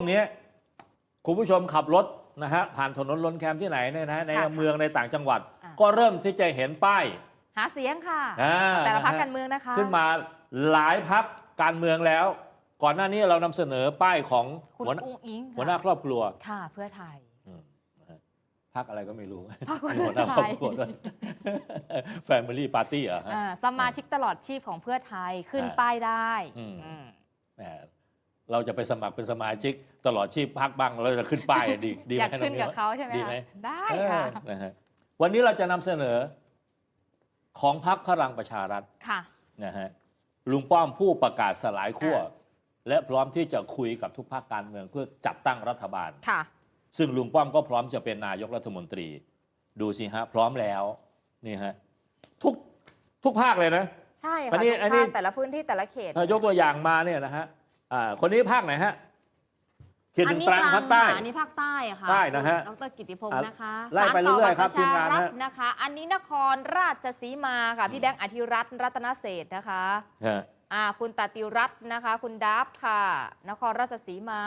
ช่วงนี้คุณผู้ชมขับรถนะฮะผ่านถนนล้นแคมที่ไหนเนี่ยนะในค่ะเมืองในต่างจังหวัด อะ ก็เริ่มที่จะเห็นป้าย หาเสียงค่ะ อ่า แต่ละพักนะฮะการเมืองนะคะ ขึ้นมาหลายพักการเมืองแล้ว ก่อนหน้านี้เรานำเสนอป้ายของคุณหัวหน้าอุ้งอิงหัวหน้าครอบครัวค่ะ เพื่อไทย อืมนะฮะพักอะไรก็ไม่รู้พรรคมีหัวหน้าครอบครัวด้วย Family Party เหรอฮะ อ่าสมาชิกตลอดชีพของเพื่อไทยขึ้นอ่าป้ายได้อืม อืม แหม เราจะไปสมัครเป็นสมาชิกตลอดชีพพักบ้างเราจะขึ้นป้ายดีดีไหอมยากขึ้นกับเขาใช่ไหมดีคะไหมได้เออค่ะนะฮะวันนี้เราจะนำเสนอของพักพลังประชารัฐค่ะ นะฮะลุงป้อมผู้ประกาศสลายขั้วอ่า และพร้อมที่จะคุยกับทุกภาคการเมืองเพื่อจัดตั้งรัฐบาล ค่ะซึ่งลุงป้อมก็พร้อมจะเป็นนายกรัฐมนตรี ดูสิฮะ พร้อมแล้วนี่ฮะทุกทุกภาคเลยนะ ใช่อัค่ะนนี้ทุกอันนี้ ภาคแต่ละพื้นที่แต่ละเขต เอ่อยกตัวอย่างมาเนี่ยนะฮะ อ่าคนนี้ภาคไหนฮะเขตหนึ่งตรังอันนี้ภาคใต้ค่ะอันนี้ภาคใต้อะค่ะใต้นะฮะดรกิติพงอะศ์นะคะไล่ไปสาต่เรื่อยๆครับปะทีมชงานรัฮะฐนะคะ อันนี้นครราชสีมาค่ะ พี่แบงค์อธิรัตน์รัตนเศรษฐ์นะคะฮะอ่าคุณตาติรัตน์นะคะ คุณดับค่ะ นครราชสีมา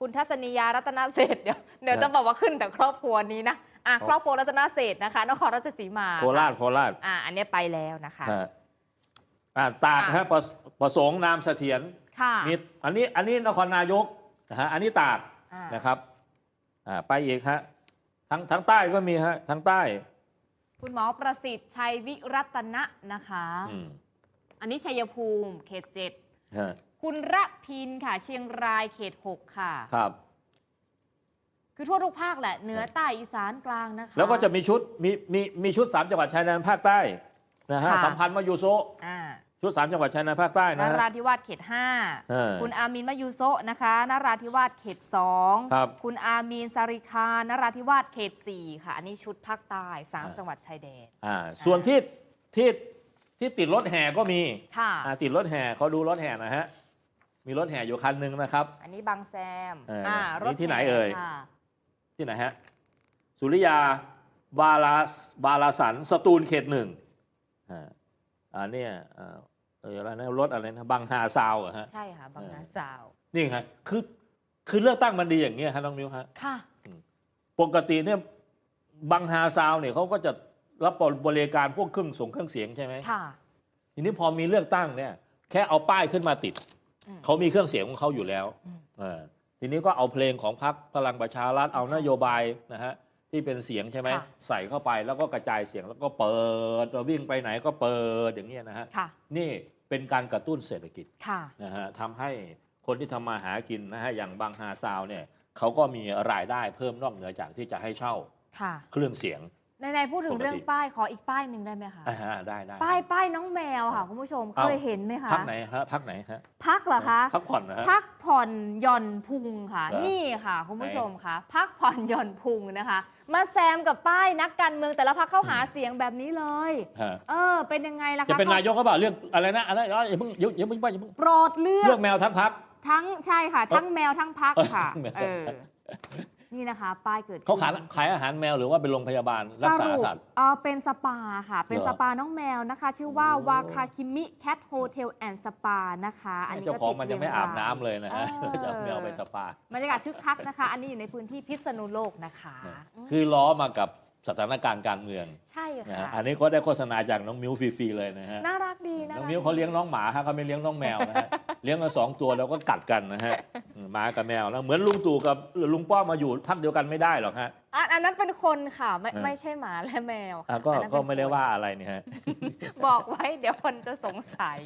คุณทัศนียารัตนเศรษฐ์เดี๋ยวเดี๋ยวจะบอกว่าขึ้นแต่ครอบครัวนี้นะอะครอบครัวรัตนเศรษฐ์นะคะ นครราชสีมาโคราชโคราชอ่าอันเนี้ยไปแล้วนะคะฮะอ่าตากอะฮะประประสงค์นามเสถียรค่ะ มีอันนี้อันนี้นครนายกนะฮะอันนี้ตากอ่านะครับอ่าไปอีกฮะทั้งทั้งใต้ก็มีฮะทั้งใต้ คุณหมอประสิทธิ์ชัยวิรัตนะนะคะอืมอันนี้ชัยภูมิ เขตเจ็ดฮะคุณระพินค่ะ เชียงรายเขตหกค่ะครับ คือทั่วทุกภาคแหละเหนือใต้อีสานกลางนะคะแล้วก็จะมีชุดมีมีมีชุดสามจังหวัดชายแดนภาคใต้นะฮะค่ะสัมพันธ์มายูโซะอ่า ชุดสามจังหวัดชายแดนภาคใต้นนะฮะราธิวาสเขตห้าเออคุณอามีนมายูโซะนะคะนราธิวาสเขตสองครับคุณอามีนสาริคานราธิวาสเขตสี่ค่ะ อันนี้ชุดภาคใต้สามจังหวัดชายแดนอ่าส่วนที่ที่ที่ติดรถแห่ก็มีค่ะอ่าติดรถแห่เขาดูรถแห่นะฮะมีรถแห่อยู่คันหนึ่งนะครับ อันนี้บางแซมเอออ่รถนี่ที่ไหนแห่เอ่ยค่ะที่ไหนฮะสุริยาบาลาบาลาสันสตูลเขตหนึ่งอ่า อันเนี้ยอ่าเอออะไรนะรถอะไรนะบางฮาซาวเหรอฮะ ใช่ค่ะบางนาเออสาวนี่ไงคือคือเลือกตั้งมันดีอย่างเงี้ยฮะน้องมิวฮะค่ะ ปกติเนี่ยบางฮาซาวเนี่ยเขาก็จะรับบริการพวกเครื่องส่งเครื่องเสียงใช่ไหมค่ะ ทีนี้พอมีเลือกตั้งเนี่ย แค่เอาป้ายขึ้นมาติดอืมเขามีเครื่องเสียงของเขาอยู่แล้วอืม เออทีนี้ก็เอาเพลงของพรรคพลังประชารัฐเอานโยบายนะฮะ ที่เป็นเสียงใช่ไหมค่ะ ใส่เข้าไปแล้วก็กระจายเสียงแล้วก็เปิดวิ่งไปไหนก็เปิดอย่างเงี้ยนะฮะค่ะ นี่เป็นการกระตุ้นเศรษฐกิจค่ะ นะฮะทำให้คนที่ทำมาหากินนะฮะอย่างบางฮาซาวเนี่ยเขาก็มีรายได้เพิ่มนอกเหนือจากที่จะให้เช่าค่ะ เครื่องเสียง ในๆพูดถึงปกติเรื่องป้ายขออีกป้ายหนึ่งได้ไหมคะอ่าฮะได้ได้ป้ายป้ายน้องแมวค่ะคุณผู้ชมเอ้าเคยเห็นไหมคะพักไหนฮะพักไหนฮะพักเหรอคะพักผ่อนนะฮะพักผ่อนหย่อนพุงค่ะเหรอนี่ค่ะ คุณผู้ชมค่ะ พักผ่อนหย่อนพุงนะคะ มาแซมกับป้ายนักการเมืองแต่ละพักเข้าหาเสียงแบบนี้เลยฮะเออ เป็นยังไงล่ะคะจะเป็นขนายกก็เปล่าเลือกอะไรนะอะไรอย่าเพิ่งอย่าอย่าเพิ่งอย่าเพิ่งโปรดเลือเลืกอกแมวทั้งพักทั้งใช่ค่ะ ทั้งแมวทั้งพักค่ะแมวเออ นี่นะคะ ป้ายเกิดขึ้นเขาขายขายอาหารแมวหรือว่าเป็นโรงพยาบาลรักษาสปสัตว์เออเป็นสปาค่ะ เป็นเหรอสปาน้องแมวนะคะ ชื่อว่าโอ้วาคาคิมิแคทโฮเทลแอนด์สปานะคะ อันนี้เจ้าก็ของติดมันยังไม่เรีอาบรน้ำเลยนะฮะเออจะเอาแมวไปสปาบรรยากาศคึกคักนะคะ อันนี้อยู่ในพื้นที่พิษณุโลกนะคะมคือล้อมากับสถานการณ์การเมือง ใช่นะค่ะฮะอันนี้ก็ได้โฆษณาจากน้องมิวฟรีๆเลยนะฮะ น่ารักดีนะ น้องมิวเขาเลี้ยงน้องหมาฮะเขาไม่เลี้ยงน้องแมวนะฮะ เลี้ยงมาสองตัวแล้วก็กัดกันนะฮะอืมหมากับแมวนะเหมือนลุงตู่กับลุงป้อมมาอยู่พักเดียวกันไม่ได้หรอกฮะอะอันนั้นเป็นคนค่ะไม่เออไม่ใช่หมาและแมวอะค่ะก็อันนั้นก็เป็นไม่ได้คนว่าอะไรเนี่ยฮะ บอกไว้เดี๋ยวคนจะสงสัย